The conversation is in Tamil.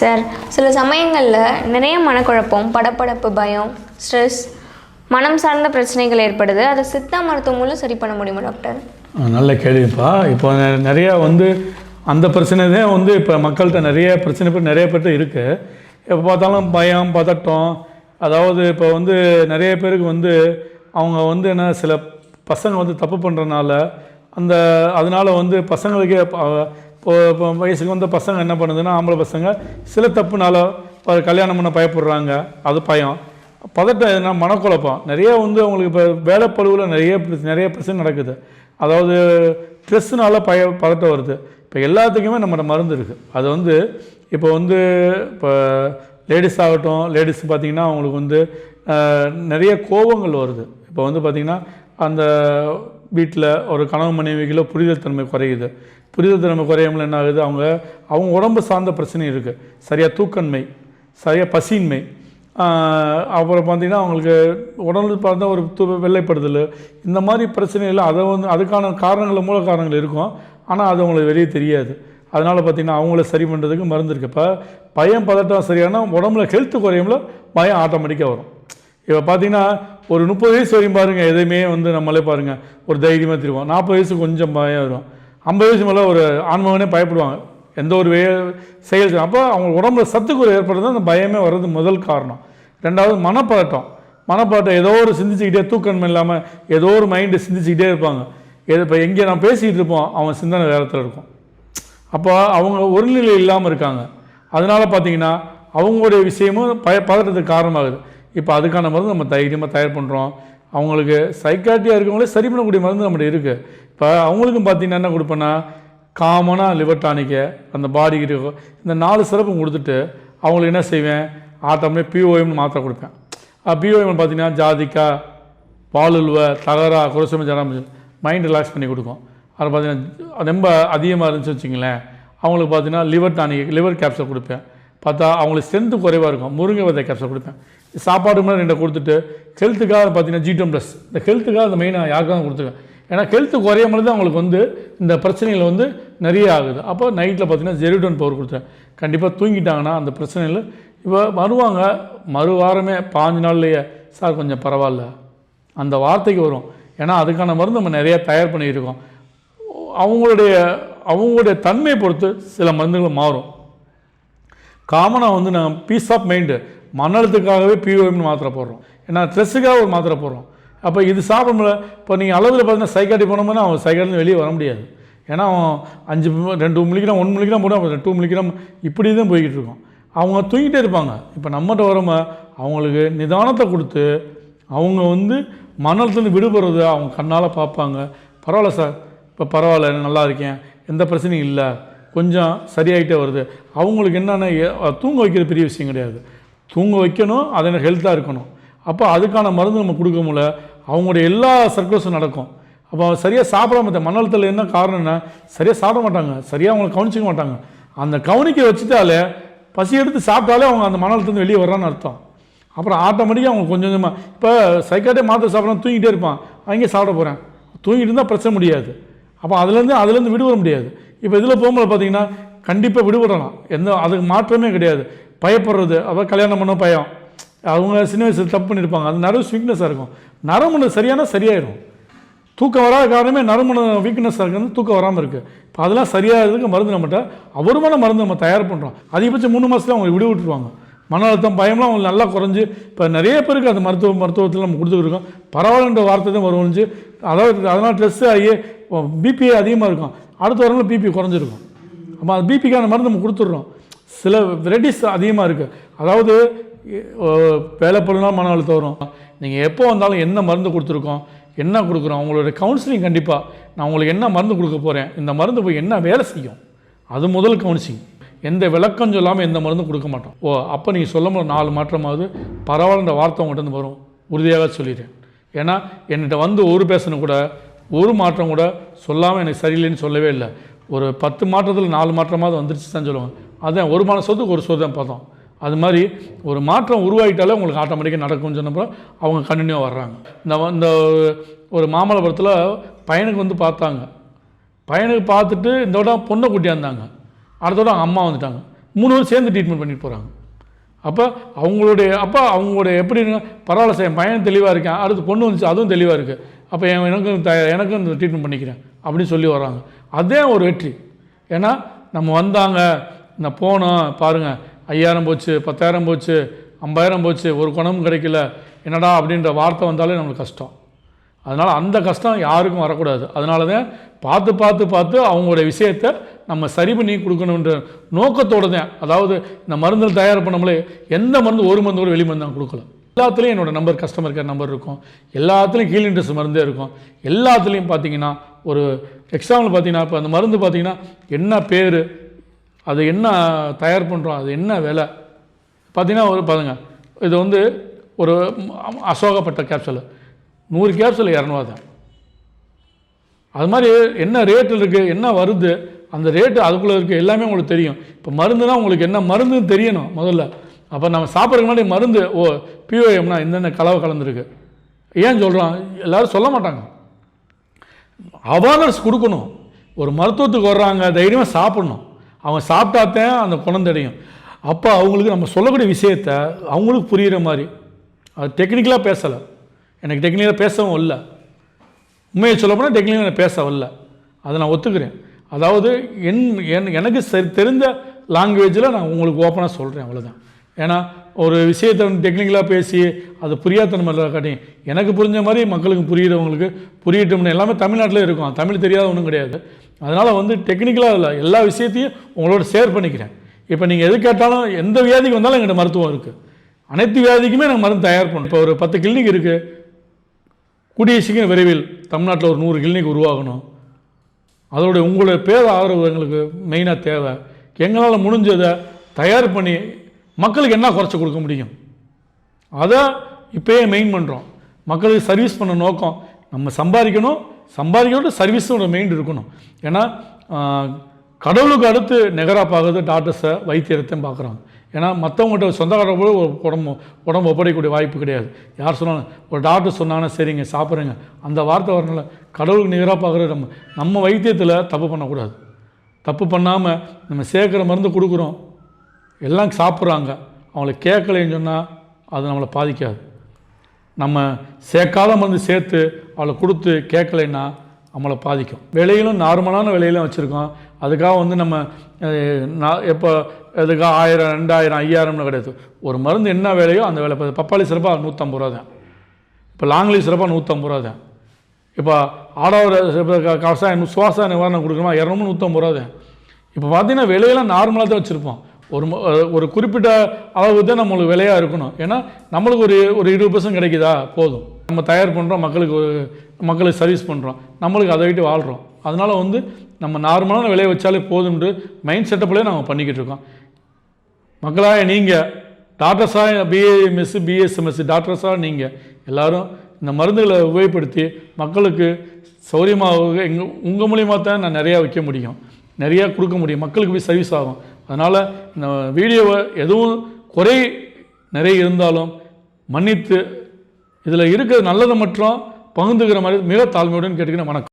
சார் சில சமயங்களில் நிறைய மனக்குழப்பம் படப்படப்பு பயம் ஸ்ட்ரெஸ் மனம் சார்ந்த பிரச்சனைகள் ஏற்படுது. அதை சித்தா மருத்துவம் மூலம் சரி பண்ண முடியுமா டாக்டர் நல்ல கேள்விப்பா. இப்போ நிறையா வந்து அந்த பிரச்சனை தான் வந்து இப்போ மக்கள்கிட்ட நிறைய பிரச்சனை பேர் நிறைய பேர்கிட்ட இருக்குது எப்போ பார்த்தாலும் பயம் பதட்டம். அதாவது இப்போ வந்து நிறைய பேருக்கு வந்து அவங்க வந்து என்ன சில பசங்க வந்து தப்பு பண்ணுறனால அந்த அதனால் வந்து பசங்களுக்கே இப்போ இப்போ வயசுக்கு வந்த பசங்க என்ன பண்ணுதுன்னா ஆம்பளை பசங்க சில தப்புனால இப்போ கல்யாணம் பண்ண பயப்படுறாங்க. அது பயம். பதட்டம் எதுனா மனக்குழப்பம். நிறைய வந்து அவங்களுக்கு இப்போ வேலைப்பழுவில் நிறைய நிறைய பிரச்சனை நடக்குது. அதாவது ஸ்ட்ரெஸ்ஸுனால பய பதட்டம் வருது. இப்போ எல்லாத்துக்குமே நம்மளோட மருந்து இருக்குது அது வந்து இப்போ வந்து இப்போ லேடிஸ் ஆகட்டும் லேடிஸ் பார்த்திங்கன்னா அவங்களுக்கு வந்து நிறைய கோபங்கள் வருது. இப்போ வந்து பார்த்திங்கன்னா அந்த வீட்டில் ஒரு கணவன் மனைவிகளோ புரிதல் தன்மை குறையுது. புரிதல் தன்மை குறையாமல் என்ன ஆகுது? அவங்க அவங்க உடம்பு சார்ந்த பிரச்சனை இருக்குது சரியாக தூக்கன்மை சரியாக பசியின்மை. அப்புறம் பார்த்தீங்கன்னா அவங்களுக்கு உடல் பார்த்தா ஒரு து வெள்ளைப்படுதல். இந்த மாதிரி பிரச்சனைகள் அதை வந்து அதுக்கான காரணங்கள் மூல காரணங்கள் இருக்கும். ஆனால் அது அவங்களுக்கு வெளியே தெரியாது. அதனால் பார்த்தீங்கன்னா அவங்கள சரி பண்ணுறதுக்கு மருந்து இருக்குது இப்போ பயம் பதட்டம் சரியானால் உடம்புல ஹெல்த்து குறையும்ல பயம் ஆட்டோமேட்டிக்காக வரும். இப்போ பார்த்தீங்கன்னா ஒரு முப்பது வயசு வரையும் பாருங்கள் எதையுமே வந்து நம்மளே பாருங்கள் ஒரு தைரியமாக திருவோம். நாற்பது வயசு கொஞ்சம் பயம் வரும். ஐம்பது வயசு மேலே ஒரு ஆன்மகனே பயப்படுவாங்க. எந்த ஒரு வே செயல் அப்போ அவங்க உடம்புல சத்துக்குறை ஏற்படுறது அந்த பயமே வர்றது முதல் காரணம். ரெண்டாவது மனப்பதட்டம் மனப்பதட்டம் ஏதோ ஒரு சிந்திச்சுக்கிட்டே தூக்கன்மை இல்லாமல் ஏதோ ஒரு மைண்டு சிந்திச்சுக்கிட்டே இருப்பாங்க. எது இப்போ எங்கே நான் பேசிக்கிட்டு இருப்போம் அவன் சிந்தனை வேறத்தில் இருக்கும். அப்போ அவங்க ஒருநிலை இல்லாமல் இருக்காங்க. அதனால பார்த்தீங்கன்னா அவங்களுடைய விஷயமும் பய பதட்டத்துக்கு காரணமாகுது. இப்போ அதுக்கான மருந்து நம்ம தைரியமாக தயார் பண்ணுறோம் அவங்களுக்கு சைக்காட்டியாக இருக்கவங்களே சரி பண்ணக்கூடிய மருந்து நம்மகிட்ட இருக்குது இப்போ அவங்களுக்கும் பார்த்தீங்கன்னா என்ன கொடுப்பேன்னா காமனாக லிவர்டானிக்கை அந்த பாடிக்கு இருக்கும் இந்த நாலு சிறப்பு கொடுத்துட்டு அவங்களுக்கு என்ன செய்வேன்? ஆட்டோமே பிஓஎம்னு மாத்திரை கொடுப்பேன். பிஓஎம் பார்த்தீங்கன்னா ஜாதிக்கா பாலுல்வ தகரா குரசுமை ஜனம் மைண்ட் ரிலாக்ஸ் பண்ணி கொடுக்கும். அது பார்த்தீங்கன்னா ரொம்ப அதிகமாக இருந்துச்சு வச்சுங்களேன் அவங்களுக்கு பார்த்தீங்கன்னா லிவர் டானிக் லிவர் கேப்சர் கொடுப்பேன். பார்த்தா அவங்களுக்கு ஸ்ட்ரென்த்து குறைவாக இருக்கும். முருங்கை விதை கேப்சல் கொடுப்பேன். சாப்பாடு மேலே ரெண்டை கொடுத்துட்டு ஹெல்த்துக்காக பார்த்தீங்கன்னா ஜீட்டம் ப்ளஸ் இந்த ஹெல்த்துக்காக அந்த மெயினாக யாருக்காக கொடுத்துருக்கேன் ஏன்னா ஹெல்த்து குறையாமல் தான் அவங்களுக்கு வந்து இந்த பிரச்சனைகள் வந்து நிறைய ஆகுது. அப்போ நைட்டில் பார்த்தீங்கன்னா ஜெரிடன் பவர் கொடுத்தேன் கண்டிப்பாக தூங்கிட்டாங்கன்னா அந்த பிரச்சனையில் இப்போ வருவாங்க. மறு வாரமே பாஞ்சு நாள்லையே சார் கொஞ்சம் பரவாயில்ல. அந்த வார்த்தைக்கு வரும். ஏன்னா அதுக்கான மருந்து நம்ம நிறையா தயார் பண்ணியிருக்கோம். அவங்களுடைய அவங்களுடைய தன்மையை பொறுத்து சில மருந்துகள் மாறும். காமனாக வந்து நான் பீஸ் ஆஃப் மைண்டு மன அழுத்தத்துக்காகவே பிஓஎம்னு மாத்திரை போடுறோம். ஏன்னா ஸ்ட்ரெஸ்ஸுக்காக ஒரு மாத்திரை போடுறோம். அப்போ இது சாப்பிட இப்போ நீங்கள் அளவில் பார்த்தீங்கன்னா சைக்காட்டி போனோம்னா அவன் சைக்காட்டில் வெளியே வர முடியாது. ஏன்னா அவன் அஞ்சு ரெண்டு ரெண்டு மில்லிகிராம் ஒன் மில்லிகிராம் போட்டால் டூ மில்லிகிராம் இப்படி தான் போய்கிட்டு இருக்கும். அவங்க தூங்கிட்டே இருப்பாங்க. இப்போ நம்மகிட்ட வரம அவங்களுக்கு நிதானத்தை கொடுத்து அவங்க வந்து மன விடுபடுறது அவங்க கண்ணால் பார்ப்பாங்க. பரவாயில்ல சார். இப்போ பரவாயில்ல நல்லா இருக்கேன். எந்த பிரச்சனையும் இல்லை. கொஞ்சம் சரியாயிட்டே வருது. அவங்களுக்கு என்னென்ன தூங்க வைக்கிற பெரிய விஷயம் கிடையாது. தூங்க வைக்கணும் அது ஹெல்த்தாக இருக்கணும். அப்போ அதுக்கான மருந்து நம்ம கொடுக்க முடியல. அவங்களுடைய எல்லா சர்க்கிள்ஸும் நடக்கும். அப்போ சரியாக சாப்பிட மாட்டேன் மன அழுத்தத்தில் என்ன காரணம்னா சரியாக சாப்பிட மாட்டாங்க. சரியாக அவங்கள கவனிச்சிக்க மாட்டாங்க. அந்த கவனிக்க வச்சுட்டாலே பசி எடுத்து சாப்பிட்டாலே அவங்க அந்த மன அழுத்தம் வெளியே வர்றான்னு அர்த்தம். அப்புறம் ஆட்டோமேட்டிக்காக அவங்க கொஞ்சம் கொஞ்சமாக இப்போ சைக்காட்டே மாத்திரை சாப்பிடலாம் தூங்கிட்டே இருப்பான். அங்கே சாப்பிட போகிறேன் தூங்கிட்டு இருந்தால் பிரச்சனை முடியாது. அப்போ அதுலேருந்து அதுலேருந்து விடுபட முடியாது. இப்போ இதில் போகும்போது பார்த்தீங்கன்னா கண்டிப்பாக விடுபடலாம். எந்த அதுக்கு மாற்றமே கிடையாது. பயப்படுறது அதாவது கல்யாணம் பண்ண பயம் அவங்க சின்ன வயசில் தப்பு பண்ணியிருப்பாங்க அது நரம்பு வீக்னஸாக இருக்கும். நரம்பு சரியான சரியாயிடும் தூக்கம் வராத காரணமே நரம்பு வீக்னஸாக இருக்கிறது தூக்கம் வராமல் இருக்குது இப்போ அதெல்லாம் சரியாகிறதுக்கு மருந்து நம்மகிட்ட அவருமான மருந்து நம்ம தயார் பண்ணுறோம் அதிகபட்சம் மூணு மாதத்துல அவங்க விடு விட்டுருவாங்க. மன அழுத்தம் பயம்லாம் அவங்களுக்கு நல்லா குறைஞ்சி இப்போ நிறைய பேருக்கு அந்த மருத்துவ மருத்துவத்தில் நம்ம கொடுத்துருக்கோம் பரவாயில்லன்ற வார்த்தை தான் வருவோம் அதாவது அதனால் ட்ரெஸ் ஆகி பிபி அதிகமாக இருக்கும். அடுத்த வாரம் பிபி குறைஞ்சிருக்கும். அப்போ அது பிபிக்கான மருந்து நம்ம கொடுத்துட்றோம். சில வெரைட்டிஸ் அதிகமாக இருக்குது அதாவது வேலை வேலைப்படுனா மன அழுத்தம் வரும். நீங்கள் எப்போ வந்தாலும் என்ன மருந்து கொடுத்துருக்கோம் என்ன கொடுக்குறோம் அவங்களோட கவுன்சிலிங் கண்டிப்பாக நான் உங்களுக்கு என்ன மருந்து கொடுக்க போகிறேன் இந்த மருந்து போய் என்ன வேலை செய்யும்? அது முதல் கவுன்சிலிங் எந்த விளக்கம் சொல்லாமல் எந்த மருந்தும் கொடுக்க மாட்டோம். ஓ அப்போ நீங்கள் சொல்லும் போது நாலு மாற்றமாவது பரவாயில்லன்ற வார்த்தை உங்கள்கிட்ட வரும். உறுதியாக சொல்லிடுறேன். ஏன்னா என்கிட்ட வந்து ஒரு பேசணும் கூட ஒரு மாற்றம் கூட சொல்லாமல் எனக்கு சரியில்லைன்னு சொல்லவே இல்லை. ஒரு பத்து மாற்றத்தில் நாலு மாற்றமாவது வந்துருச்சு தான் சொல்லுவாங்க அதான் ஒரு மாதம் சொத்துக்கு ஒரு சொத்து தான் பார்த்தோம். அது மாதிரி ஒரு மாற்றம் உருவாகிட்டாலே உங்களுக்கு ஆட்டோமேட்டிக்காக நடக்கும்னு சொன்னப்போ அவங்க கண்டினியூவாக வர்றாங்க. இந்த இந்த ஒரு மாமல்லபுரத்தில் பையனுக்கு வந்து பார்த்தாங்க. பையனுக்கு பார்த்துட்டு இந்த விட பொண்ணை கூட்டியாந்தாங்க. அடுத்த விட அவங்க அம்மா வந்துட்டாங்க. மூணு பேரும் சேர்ந்து ட்ரீட்மெண்ட் பண்ணிட்டு போகிறாங்க அப்போ அவங்களுடைய அப்போ அவங்களுடைய எப்படி பரவாயில்ல சார் என் பையன் தெளிவாக இருக்கேன். அடுத்து பொண்ணு வந்துச்சு அதுவும் தெளிவாக இருக்குது அப்போ என் எனக்கும் த எனக்கும் இந்த ட்ரீட்மெண்ட் பண்ணிக்கிறேன் அப்படின்னு சொல்லி வர்றாங்க. அதே ஒரு வெற்றி. ஏன்னா நம்ம வந்தாங்க நான் போனோம் பாருங்கள் ஐயாயிரம் போச்சு பத்தாயிரம் போச்சு ஐம்பாயிரம் போச்சு ஒரு குணமும் கிடைக்கல. என்னடா அப்படின்ற வார்த்தை வந்தாலே நம்மளுக்கு கஷ்டம். அதனால் அந்த கஷ்டம் யாருக்கும் வரக்கூடாது. அதனால தான் பார்த்து பார்த்து பார்த்து அவங்களுடைய விஷயத்தை நம்ம சரி பண்ணி கொடுக்கணுன்ற நோக்கத்தோடு தான் அதாவது இந்த மருந்துகள் தயார் பண்ணமலே எந்த மருந்து ஒரு மருந்து கூட வெளி மருந்து நான் கொடுக்கல. எல்லாத்துலேயும் என்னோட நம்பர் கஸ்டமர் கேர் நம்பர் இருக்கும். எல்லாத்துலேயும் கீழ் இன்ட்ரெஸ்ட் மருந்தே இருக்கும். எல்லாத்துலேயும் பார்த்தீங்கன்னா ஒரு எக்ஸாம்பிள் பார்த்தீங்கன்னா இப்போ அந்த மருந்து பார்த்தீங்கன்னா என்ன பேர் அது என்ன தயார் பண்ணுறோம் அது என்ன விலை? பார்த்தீங்கன்னா ஒரு பாருங்க. இது வந்து ஒரு அசோகப்பட்ட கேப்சல் நூறு கேப்சல் இரநூவா தான் அது மாதிரி என்ன ரேட்டில் இருக்குது என்ன வருது அந்த ரேட்டு அதுக்குள்ளே இருக்குது எல்லாமே உங்களுக்கு தெரியும். இப்போ மருந்துனா உங்களுக்கு என்ன மருந்துன்னு தெரியணும் முதல்ல. அப்போ நம்ம சாப்பிட்றதுக்கு முன்னாடி மருந்து ஓ பிஓஎம்னா என்னென்ன கலவை கலந்துருக்கு? ஏன் சொல்கிறோம் எல்லாரும் சொல்ல மாட்டாங்க. அவேர்னஸ் கொடுக்கணும். ஒரு மருத்துவத்துக்கு வர்றாங்க தைரியமாக சாப்பிடணும். அவங்க சாப்பிட்டாத்தான் அந்த குணம் தெரியும். அப்போ அவங்களுக்கு நம்ம சொல்லக்கூடிய விஷயத்த அவங்களுக்கு புரிகிற மாதிரி. அது டெக்னிக்கலாக பேசலை. எனக்கு டெக்னிக்கலாக பேசவும் இல்லை. உண்மையை சொல்ல போனால் டெக்னிக்கலாக நான் பேச வரல அதை நான் ஒத்துக்கிறேன். அதாவது என் என் எனக்கு சரி தெரிந்த லாங்குவேஜில் நான் உங்களுக்கு ஓப்பனாக சொல்கிறேன் அவ்வளோதான் ஏன்னா ஒரு விஷயத்தை டெக்னிக்கலாக பேசி அது புரியாதனமா காட்டி எனக்கு புரிஞ்ச மாதிரி மக்களுக்கு புரியிறவங்களுக்கு புரியட்டும்னு எல்லாமே தமிழ்நாட்டில் இருக்கும். தமிழ் தெரியாத ஒன்றும் கிடையாது. அதனால் வந்து டெக்னிக்கலாக இல்லை எல்லா விஷயத்தையும் உங்களோட ஷேர் பண்ணிக்கிறேன். இப்போ நீங்கள் எது கேட்டாலும் எந்த வியாதிக்கு வந்தாலும் எங்கிட்ட மருத்துவம் இருக்குது அனைத்து வியாதிக்குமே நாங்கள் மருந்து தயார் பண்ணோம் இப்போ ஒரு பத்து கிளினிக் இருக்குது கூடிய சீக்கிரம் விரைவில் தமிழ்நாட்டில் ஒரு நூறு கிளினிக் உருவாகணும். அதோடைய உங்களுடைய பேர் ஆதரவு எங்களுக்கு மெயினாக தேவை. எங்களால் முடிஞ்சதை தயார் பண்ணி மக்களுக்கு என்ன குறைச்சி கொடுக்க முடியும்? அதை இப்போயே மெயின் பண்ணுறோம் மக்களுக்கு சர்வீஸ் பண்ண நோக்கம் நம்ம சம்பாதிக்கணும். சம்பாதிக்கோட சர்வீஸோட மெயின் இருக்கணும். ஏன்னா கடவுளுக்கு அடுத்து நிகராக பார்க்குறது டாக்டர்ஸை வைத்தியத்தையும் பார்க்குறாங்க ஏன்னா மற்றவங்கள்ட்ட சொந்தக்காரர் கூட ஒரு உடம்பு உடம்பு ஒப்படைக்கக்கூடிய வாய்ப்பு கிடையாது. யார் சொன்னாலும் ஒரு டாக்டர் சொன்னாங்கன்னா சரிங்க சாப்பிட்றேங்க அந்த வார்த்தை வரனால கடவுளுக்கு நிகராக பார்க்குறது நம்ம நம்ம வைத்தியத்தில் தப்பு பண்ணக்கூடாது. தப்பு பண்ணாமல் நம்ம சேர்க்குற மருந்து கொடுக்குறோம். எல்லாம் சாப்பிட்றாங்க. அவங்களுக்கு கேட்கலைன்னு சொன்னால் அது நம்மளை பாதிக்காது. நம்ம சேர்க்காத மருந்து சேர்த்து அவளை கொடுத்து கேட்கலைன்னா நம்மளை பாதிக்கும். விலையிலும் நார்மலான விலையிலும் வச்சுருக்கோம். அதுக்காக வந்து நம்ம நான் எப்போ எதுக்காக ஆயிரம் ரெண்டாயிரம் ஐயாயிரம்னு கிடையாது. ஒரு மருந்து என்ன விலையோ அந்த விலை. இப்போ பப்பாளி சிறப்பாக நூற்றம்பது ரூபா தான். இப்போ லாங்லி சிறப்பாக நூற்றம்பது ரூபா தான். இப்போ ஆடவர் கவசாயம் சுவாச நிவாரணம் கொடுக்கணுமா? இரநூறு நூற்றம்பது ரூபா தான். இப்போ பார்த்தீங்கன்னா விலையெல்லாம் நார்மலாக தான் வச்சுருப்போம். ஒரு ஒரு குறிப்பிட்ட அளவு தான் நம்மளுக்கு விலையாக இருக்கணும். ஏன்னா நம்மளுக்கு ஒரு ஒரு இருபது பர்சன்ட் கிடைக்குதா? போதும். நம்ம தயார் பண்ணுறோம் மக்களுக்கு மக்களுக்கு சர்வீஸ் பண்ணுறோம் நம்மளுக்கு அதை விட்டு வாழ்கிறோம் அதனால் வந்து நம்ம நார்மலான விலையை வச்சாலே போதும்ன்று மைண்ட் செட்டப்லேயே நாங்கள் பண்ணிக்கிட்டு இருக்கோம். மக்களாக நீங்கள் டாக்டர்ஸாக பிஏஎம்எஸ் பிஎஸ்எம்எஸ் டாக்டர்ஸாக நீங்கள் எல்லாரும் இந்த மருந்துகளை உபயோகப்படுத்தி மக்களுக்கு சௌரியமாக எங்கள் உங்கள் மூலியமாக தான் நான் நிறையா வைக்க முடியும். நிறையா கொடுக்க முடியும். மக்களுக்கு போய் சர்வீஸ் ஆகும். அதனால் இந்த வீடியோவை எதுவும் குறை நிறைய இருந்தாலும் மன்னித்து இதில் இருக்கிற நல்லதை மட்டும் பகிர்ந்துக்கிற மாதிரி மிக தாழ்மையுடன் கேட்டுக்கிறேன். வணக்கம்.